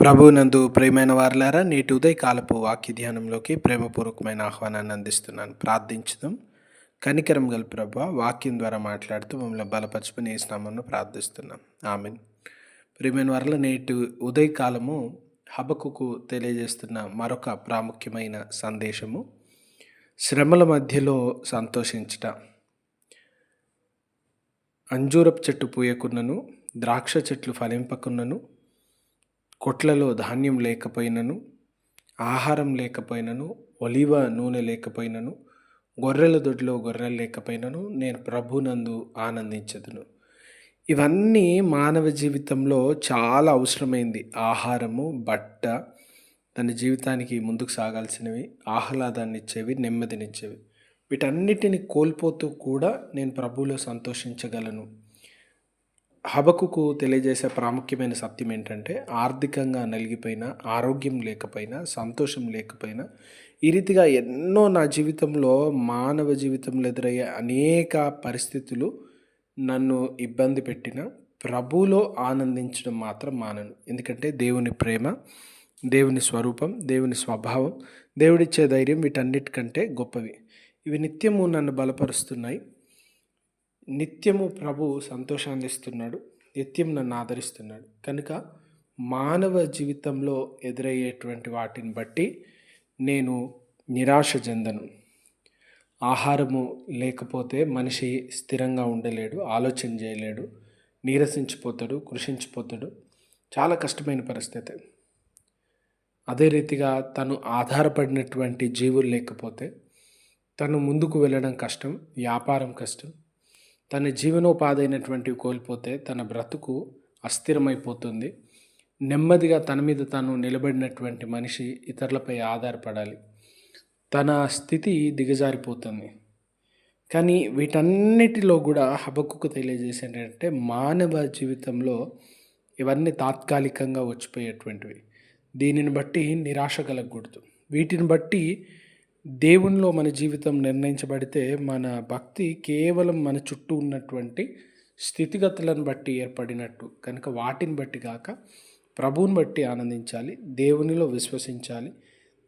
ప్రభునందు ప్రేమైన వారులారా నేటి ఉదయకాలపు వాక్య ధ్యానంలోకి ప్రేమపూర్వకమైన ఆహ్వానాన్ని అందిస్తున్నాను. ప్రార్థించుదాం. కనికరం గల ప్రభు వాక్యం ద్వారా మాట్లాడుతూ మమ్మల్ని బలపరచుకుని వేసినామని ప్రార్థిస్తున్నాం. ఆమెన్. ప్రేమైన వారిలో నేటి ఉదయకాలము హబకుకు తెలియజేస్తున్న మరొక ప్రాముఖ్యమైన సందేశము. శ్రమల మధ్యలో సంతోషించట. అంజూరపు చెట్టు పూయకున్నను ద్రాక్ష చెట్లు ఫలింపకున్నను కొట్లలో ధాన్యం లేకపోయినను ఆహారం లేకపోయినను ఒలివ నూనె లేకపోయినను గొర్రెల దొడ్లో గొర్రెలు లేకపోయినను నేను ప్రభునందు ఆనందించదును. ఇవన్నీ మానవ జీవితంలో చాలా అవసరమైంది. ఆహారము బట్ట తన జీవితానికి ముందుకు సాగాల్సినవి ఆహ్లాదాన్ని ఇచ్చేవి నెమ్మదినిచ్చేవి వీటన్నిటిని కోల్పోతూ కూడా నేను ప్రభువులో సంతోషించగలను. హబకుకు తెలియజేసే ప్రాముఖ్యమైన సత్యం ఏంటంటే ఆర్థికంగా నలిగిపోయినా ఆరోగ్యం లేకపోయినా సంతోషం లేకపోయినా ఈ రీతిగా ఎన్నో నా జీవితంలో మానవ జీవితంలో ఎదురయ్యే అనేక పరిస్థితులు నన్ను ఇబ్బంది పెట్టిన ప్రభువులో ఆనందించడం మాత్రం మానను. ఎందుకంటే దేవుని ప్రేమ దేవుని స్వరూపం దేవుని స్వభావం దేవుడిచ్చే ధైర్యం వీటన్నిటికంటే గొప్పవి. ఇవి నిత్యము నన్ను బలపరుస్తున్నాయి. నిత్యము ప్రభు సంతోషాన్ని ఇస్తున్నాడు నిత్యం నన్ను ఆదరిస్తున్నాడు. కనుక మానవ జీవితంలో ఎదురయ్యేటువంటి వాటిని బట్టి నేను నిరాశ చెందను. ఆహారము లేకపోతే మనిషి స్థిరంగా ఉండలేడు ఆలోచన చేయలేడు నీరసించిపోతాడు కృషించిపోతాడు. చాలా కష్టమైన పరిస్థితి. అదే రీతిగా తను ఆధారపడినటువంటి జీవులు లేకపోతే తను ముందుకు వెళ్ళడం కష్టం వ్యాపారం కష్టం తన జీవనోపాధి అయినటువంటివి కోల్పోతే తన బ్రతుకు అస్థిరమైపోతుంది. నెమ్మదిగా తన మీద తాను నిలబడినటువంటి మనిషి ఇతరులపై ఆధారపడాలి. తన స్థితి దిగజారిపోతుంది. కానీ వీటన్నిటిలో కూడా హబక్కుకు తెలియజేసేటంటే మానవ జీవితంలో ఇవన్నీ తాత్కాలికంగా వచ్చిపోయేటువంటివి. దీనిని బట్టి నిరాశ కలగకూడదు. వీటిని బట్టి దేవునిలో మన జీవితం నిర్ణయించబడితే మన భక్తి కేవలం మన చుట్టూ ఉన్నటువంటి స్థితిగతులను బట్టి ఏర్పడినట్టు. కనుక వాటిని బట్టి కాక ప్రభువుని బట్టి ఆనందించాలి దేవునిలో విశ్వసించాలి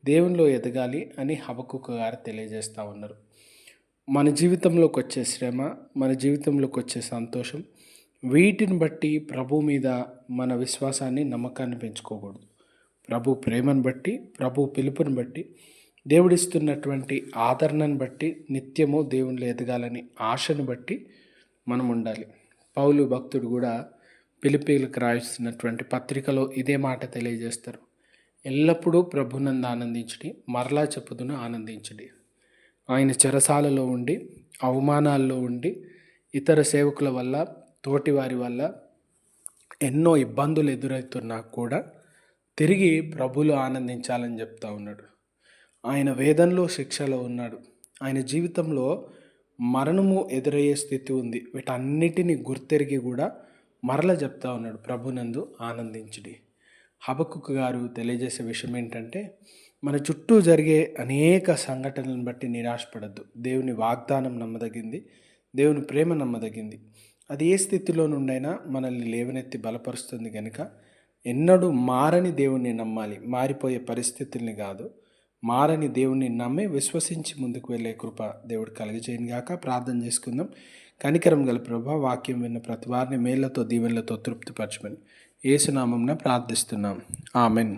దేవునిలో ఎదగాలి అని హబకుక గారు తెలియజేస్తూ ఉన్నారు. మన జీవితంలోకి వచ్చే శ్రమ మన జీవితంలోకి వచ్చే సంతోషం వీటిని బట్టి ప్రభు మీద మన విశ్వాసాన్ని నమ్మకాన్ని పెంచుకోకూడదు. ప్రభు ప్రేమను బట్టి ప్రభు పిలుపుని బట్టి దేవుడిస్తున్నటువంటి ఆదరణను బట్టి నిత్యము దేవునిలో ఎదగాలని ఆశను బట్టి మనం ఉండాలి పౌలు భక్తుడు కూడా పిలిపిలకు రాయిస్తున్నటువంటి పత్రికలో ఇదే మాట తెలియజేస్తారు. ఎల్లప్పుడూ ప్రభునంద ఆనందించడి మరలా చెప్పుదును ఆనందించడి. ఆయన చెరసాలలో ఉండి అవమానాల్లో ఉండి ఇతర సేవకుల వల్ల తోటి వారి వల్ల ఎన్నో ఇబ్బందులు ఎదురవుతున్నా కూడా తిరిగి ప్రభులు ఆనందించాలని చెప్తా ఉన్నాడు. ఆయన వేదంలో శిక్షలో ఉన్నాడు. ఆయన జీవితంలో మరణము ఎదురయ్యే స్థితి ఉంది. వీటన్నిటిని గుర్తెరిగి కూడా మరల చెప్తా ఉన్నాడు. ప్రభునందు ఆనందించుడి. హబకుక్ గారు తెలియజేసే విషయం ఏంటంటే మన చుట్టూ జరిగే అనేక సంఘటనలను బట్టి నిరాశపడద్దు. దేవుని వాగ్దానం నమ్మదగింది. దేవుని ప్రేమ నమ్మదగింది. అది ఏ స్థితిలో నుండైనా మనల్ని లేవనెత్తి బలపరుస్తుంది కనుక ఎన్నడూ మారని దేవుణ్ణి నమ్మాలి. మారిపోయే పరిస్థితుల్ని కాదు. మారని దేవుణ్ణి నమ్మి విశ్వసించి ముందుకు వెళ్ళే కృప దేవుడు కలిగజేయను గాక. ప్రార్థన చేసుకుందాం. కనికరం గల ప్రభ వాక్యం విన్న ప్రతి వారిని మేళ్ళతో దీవెనలతో తృప్తిపరచమని ఏసునామంన ప్రార్థిస్తున్నాం. ఆమెన్.